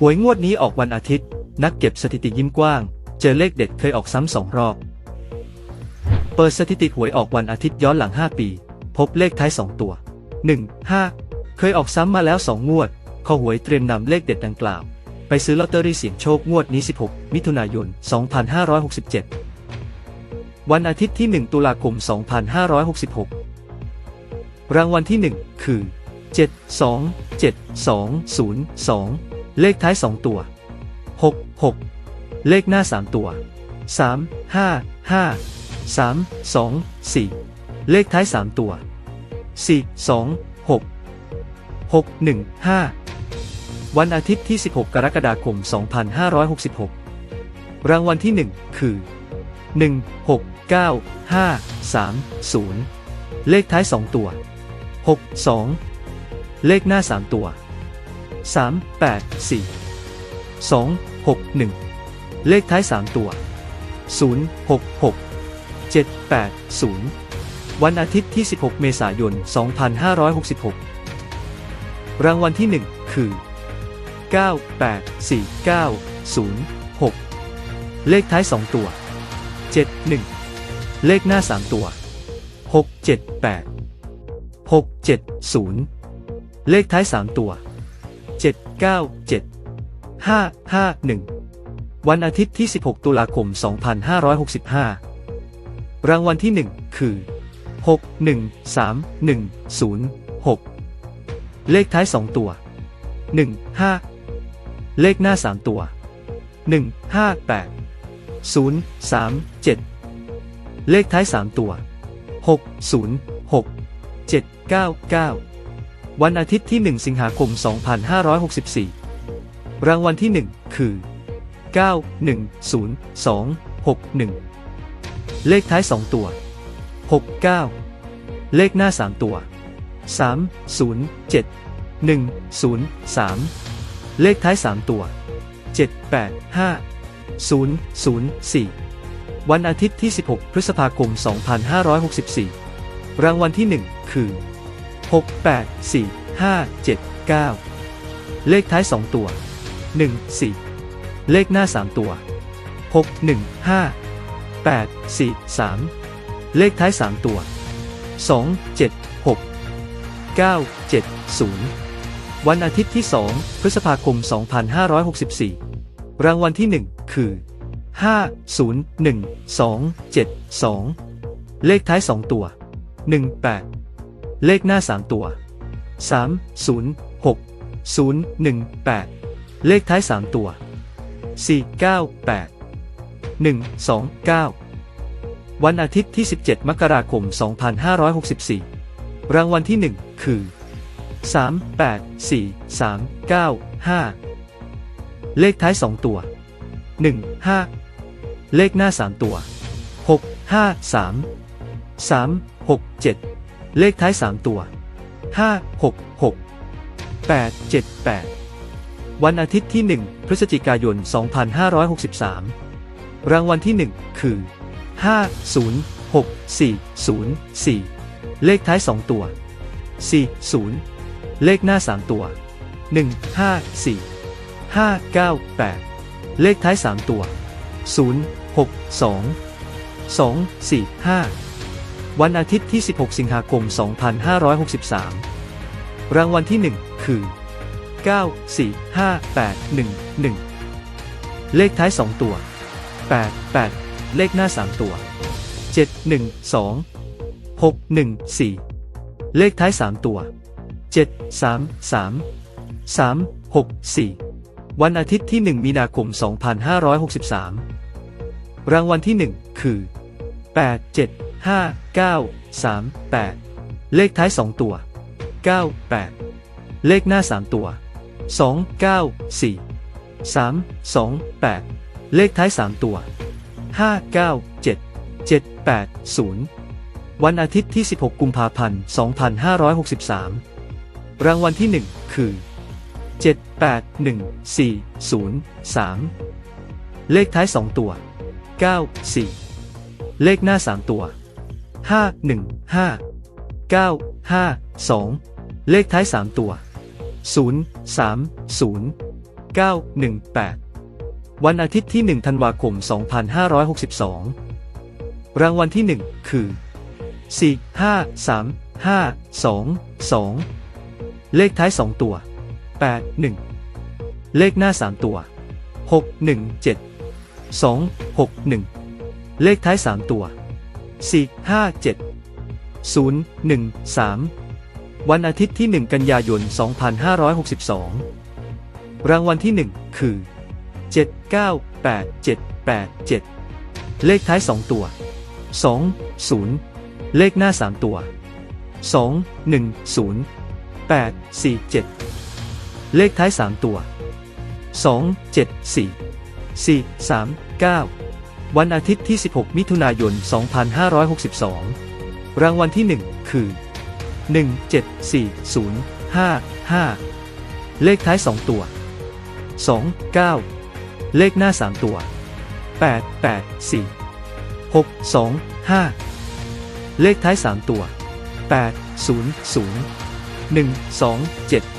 หวยงวดนี้ออกวันอาทิตย์ นักเก็บสถิติยิ้มกว้าง เจอเลขเด็ดเคยออกซ้ำสองรอบ เปิดสถิติหวยออกวันอาทิตย์ย้อนหลัง 5 ปี พบเลขท้าย 2 ตัว 1 5 เคยออกซ้ำมาแล้ว 2 งวดข้อหวยเตรียมนำเลขเด็ดดังกล่าว ไปซื้อลอตเตอรี่เสี่ยงโชคงวดนี้ 16 มิถุนายน 2567 วันอาทิตย์ที่ 1 ตุลาคม 2566 รางวัลที่ 1 คือ 7 2 7 2 0 2 เลขท้าย 2 ตัว 6 6 เลขหน้า 3 ตัว 3 5 5 3 2 4 เลขท้าย 3 ตัว 4 2 6 6 1 5 วันอาทิตย์ที่ 16 กรกฎาคม 2566 รางวัลที่ 1 คือ 1 6 9 5 3 0 เลขท้าย 2 ตัว 6 2 เลขหน้า 3 ตัว 3 8 4 2 6 1 เลขท้าย 3 ตัว 0 6 6 7 8 0 วันอาทิตย์ที่ 16 เมษายน 2566 รางวัลที่ 1 คือ 9 8 4 9 0 6เลขท้าย 2 ตัว 7 1 เลขหน้า 3 ตัว 6 7 8 6 7 0 เลขท้าย 3 ตัว 7 9 7 5 5 1 วันอาทิตย์ที่ 16 ตุลาคม 2565 รางวัลที่ 1 คือ 6 1 3 1 0 6 เลขท้าย 2 ตัว 1 5 เลขหน้า 3 ตัว 1 5 8 0 3 7 เลขท้าย 3 ตัว 6 0 6 7 9 9 วันอาทิตย์ที่ 1 สิงหาคม 2564 รางวัลที่ 1 คือ 9 1 0 2 6 1 เลขท้าย 2 ตัว 6 9 เลขหน้า 3 ตัว 3 0 7 1 0 3 เลขท้าย 3 ตัว 7 8 5 0 0 4 วันอาทิตย์ที่ 16 พฤษภาคม 2564 รางวัลที่ 1 คือ 6 8 4 5 7 9 เลขท้าย 2 ตัว 1 4 เลขหน้า 3 ตัว 6 1 5 8 4 3 เลขท้าย 3 ตัว 2 7 6 9 7 0 วันอาทิตย์ที่ 2 พฤษภาคม 2564 รางวัลที่ 1 คือ 5 0 1 2 7 2 เลขท้าย 2 ตัว 1 8 เลขหน้า 3 ตัว 3 0 6 0 1 8 เลขท้าย 3 ตัว 4 9 8 1 2 9 วันอาทิตย์ที่ 17 มกราคม 2564 รางวัลที่ 1 คือ 3 8 4 3 9 5 เลขท้าย 2 ตัว 1 5 เลขหน้า 3 ตัว 6 5 3 3 6 7 เลขท้าย 3 ตัว 5 6 6 8 7 8 วันอาทิตย์ที่ 1 พฤศจิกายน 2563 รางวัลที่ 1 คือ 5 0 6 4 0 4 เลขท้าย 2 ตัว 4 0 เลขหน้า 3 ตัว 1 5 4 5 9 8 เลขท้าย 3 ตัว 0 6 2 2 4 5 วันอาทิตย์ที่ 16 สิงหาคม 2563 รางวัลที่ 1 คือ 9 4 5 8 1 1 เลขท้าย 2 ตัว 8 8 เลขหน้า 3 ตัว 7 1 2 6 1 4 เลขท้าย 3 ตัว 7 3 3 3 6 4 วันอาทิตย์ที่ 1 มีนาคม 2563 รางวัลที่ 1 คือ 8 7 5 9 3 8 เลขท้าย 2 ตัว 9 8 เลขหน้า 3 ตัว 2 9 4 3 2 8 เลขท้าย 3 ตัว 5 9 7 7 8 0 วันอาทิตย์ที่ 16 กุมภาพันธ์ 2563 รางวัลที่ 1 คือ 7 8 1 4 0 3 เลขท้าย 2 ตัว 9 4 เลขหน้า 3 ตัว 5 1 5 9 5 2 เลขท้าย 3 ตัว 0 3 0 918 วันอาทิตย์ที่ 1 ธันวาคม 2562 รางวัลที่ 1 คือ 4 5 3 5 2 2 เลขท้าย 2 ตัว 8 1 เลขหน้า 3 ตัว 6 1 7 2 6 1 เลขท้าย 3 ตัว 4 5 7 0 1 3 วันอาทิตย์ที่ 1 กันยายน 2562 รางวัลที่ 1 คือ 7 9 8 7 8 7 เลขท้าย 2 ตัว 2 0 เลขหน้า 3 ตัว 2 1 0 8 4 7 เลขท้าย 3 ตัว 2 7 4 4 3 9 วันอาทิตย์ที่ 16 มิถุนายน 2562 รางวัลที่ 1 คือ 1 7 4 0 5 5 เลขท้าย 2 ตัว 2 9 เลขหน้า 3 ตัว 8 8 4 6 2 5 เลขท้าย 3 ตัว 8 0 0 1 2 7